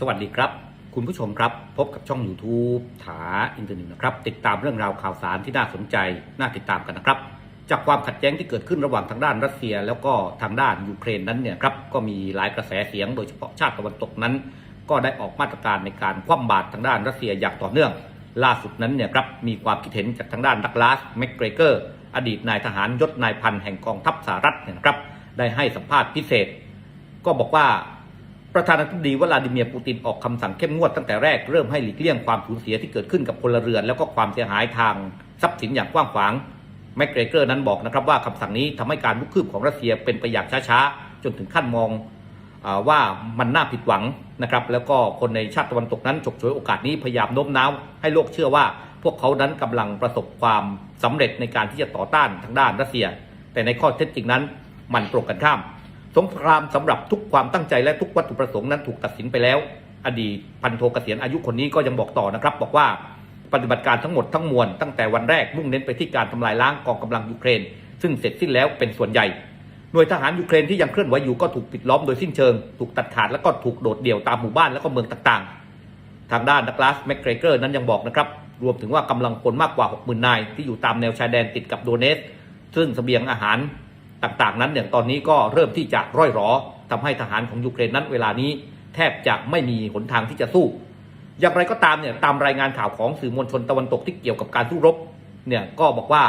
สวัสดีครับ คุณผู้ชมครับ พบกับช่อง YouTube ถาอินเทอร์เน็ตนะครับ ติดตามเรื่องราวข่าวสารที่น่าสนใจ น่าติดตามกันนะครับ จากความขัดแย้งที่เกิดขึ้นระหว่างทางด้านรัสเซีย แล้วก็ทางด้านยูเครนนั้นเนี่ยครับก็มีหลายกระแสเสียงโดยเฉพาะชาติตะวันตกนั้น ก็ได้ออกมาตรการในการคว่ำบาตรทางด้านรัสเซียอย่างต่อเนื่อง ล่าสุดนั้นเนี่ยครับมีความคิดเห็นจากทางด้านดักลาสแมกเกรเกอร์อดีตนายทหารยศนายพันแห่งกองทัพสหรัฐเนี่ยนะครับได้ให้สัมภาษณ์พิเศษ ก็บอกว่า ประธานาธิบดีวลาดิเมียร์ปูตินออกคำสั่งเข้มงวดตั้งแต่แรกเริ่มให้หลีกเลี่ยงความสูญเสียที่เกิดขึ้นกับพลเรือน แล้วก็ความเสียหายทางทรัพย์สินอย่างกว้างขวางแมกเกรเกอร์นั้นบอกนะครับว่าคำสั่งนี้ทำให้การลุกคืบของรัสเซียเป็นไปอย่างช้าๆ จนถึงขั้นมองว่ามันน่าผิดหวังนะครับแล้วก็คนในชาติตะวันตกนั้นฉกฉวยโอกาสนี้พยายามโน้มน้าวให้โลกเชื่อว่า พวกเขานั้นกำลังประสบความสำเร็จในการที่จะต่อต้านทางด้านรัสเซีย แต่ในข้อเท็จจริงนั้นมันตรงกันข้าม งครามสำหรับทุกความตั้งใจและทุกวัตถุประสงค์นั้นถูกตัดสินไปแล้ว อดีตพันโทเกษียณอายุคนนี้ก็ยังบอกต่อนะครับ บอกว่าปฏิบัติการทั้งหมดทั้งมวลตั้งแต่วันแรกมุ่งเน้นไปที่การทำลายล้างกองกำลังยูเครน ซึ่งเสร็จสิ้นแล้วเป็นส่วนใหญ่หน่วยทหารยูเครนที่ยังเคลื่อนไหวอยู่ก็ถูกปิดล้อมโดยสิ้นเชิง ถูกตัดขาดแล้วก็ถูกโดดเดี่ยวตามหมู่บ้านและก็เมืองต่างๆ ทางด้านดักลาสแมกเกรเกอร์นั้นยังบอกนะครับ รวมถึงว่ากำลังพลมากกว่า 60,000นายที่อยู่ตามแนวชายแดนติดกับโดเนสซึ่งเสบียงอาหาร ต่างๆ นั้นอย่างตอนนี้ก็เริ่มที่จะร่อยหรอทำให้ทหารของยูเครนนั้นเวลานี้แทบจะไม่มีหนทางที่จะสู้ อย่างไรก็ตามเนี่ยตามรายงานข่าวของสื่อมวลชนตะวันตกที่เกี่ยวกับการสู้รบเนี่ยก็บอกว่า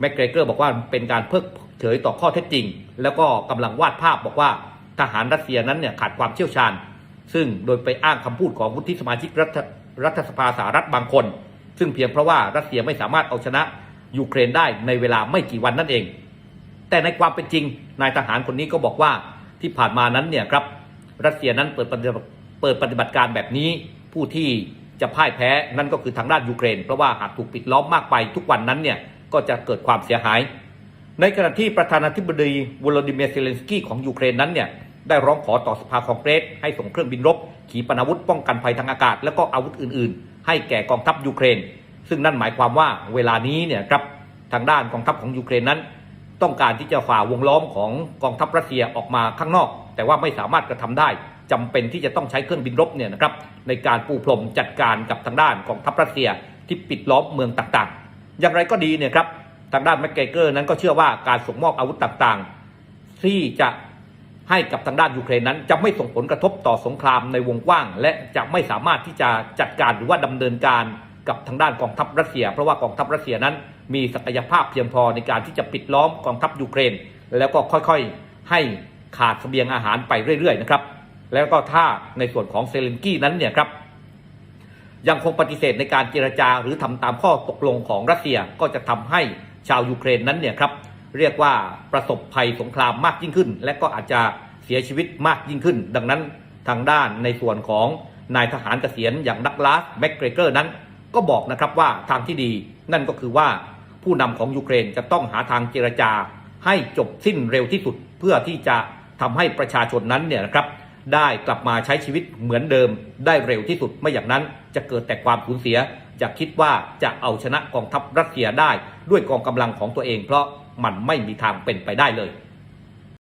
แมกเกรเกอร์บอกว่าเป็นการเพิกเฉยต่อข้อเท็จจริง แล้วก็กำลังวาดภาพบอกว่าทหารรัสเซียนั้นเนี่ยขาดความเชี่ยวชาญ ซึ่งโดยไปอ้างคำพูดของวุฒิสมาชิกรัฐรัฐสภาสหรัฐบางคน ซึ่งเพียงเพราะว่ารัสเซียไม่สามารถเอาชนะยูเครนได้ในเวลาไม่กี่วันนั่นเอง แต่ในความเป็นจริงนายทหารคนนี้ก็บอกว่าที่ผ่านมานั้นเนี่ยครับรัสเซียนั้นเปิดปฏิบัติเปิดปฏิบัติการแบบนี้ผู้ที่จะพ่ายแพ้นั่นก็คือทางด้านยูเครน เพราะว่าหากถูกปิดล้อมมากไปทุกวันนั้นเนี่ยก็จะเกิดความเสียหาย ในขณะที่ประธานาธิบดีวลาดิเมียร์เซเลนสกี้ของยูเครนนั้นเนี่ยได้ร้องขอต่อสภาคองเกรสให้ส่งเครื่องบินรบ ขีปนาวุธป้องกันภัยทางอากาศ และก็อาวุธอื่น ๆ ให้แก่กองทัพยูเครน ซึ่งนั่นหมายความว่าเวลานี้เนี่ยครับทางด้านกองทัพของยูเครนนั้น ต้องการที่จะฝ่าวงล้อมของกองทัพรัสเซียออกมาข้างนอก แต่ว่าไม่สามารถกระทำได้จำเป็นที่จะต้องใช้เครื่องบินรบเนี่ยนะครับในการปูพรมจัดการกับทางด้านกองทัพรัสเซียที่ปิดล้อมเมืองต่างๆ อย่างไรก็ดีเนี่ยครับทางด้านแมกเกรเกอร์นั้นก็เชื่อว่าการส่งมอบอาวุธต่างๆ ที่จะให้กับทางด้านยูเครนนั้น จะไม่ส่งผลกระทบต่อสงครามในวงกว้าง และจะไม่สามารถที่จะจัดการหรือว่าดำเนินการ กับทางด้านกองทัพรัสเซีย เพราะว่ากองทัพรัสเซียนั้น มีศักยภาพเพียงพอในการที่จะปิดล้อมกองทัพยูเครน แล้วก็ค่อยๆให้ขาดเสบียงอาหารไปเรื่อยๆนะครับแล้วก็ถ้าในส่วนของเซเลนกี้นั้นเนี่ยครับยังคงปฏิเสธในการเจรจาหรือทำตามข้อตกลงของรัสเซียก็จะทำให้ชาวยูเครนนั้นเนี่ยครับเรียกว่าประสบภัยสงครามมากยิ่งขึ้น และก็อาจจะเสียชีวิตมากยิ่งขึ้น ดังนั้นทางด้านในส่วนของนายทหารเกษียณอย่างดักลาสแมกเกรเกอร์นั้น ก็บอกนะครับว่าทางที่ดีนั่นก็คือว่าผู้นำของยูเครนจะต้องหาทางเจรจา ให้จบสิ้นเร็วที่สุด เพื่อที่จะทำให้ประชาชนนั้นเนี่ยนะครับ ได้กลับมาใช้ชีวิตเหมือนเดิมได้เร็วที่สุดไม่อย่างนั้นจะเกิดแต่ความสูญเสียจะคิดว่าจะเอาชนะกองทัพรัสเซียได้ด้วยกองกำลังของตัวเอง เพราะมันไม่มีทางเป็นไปได้เลย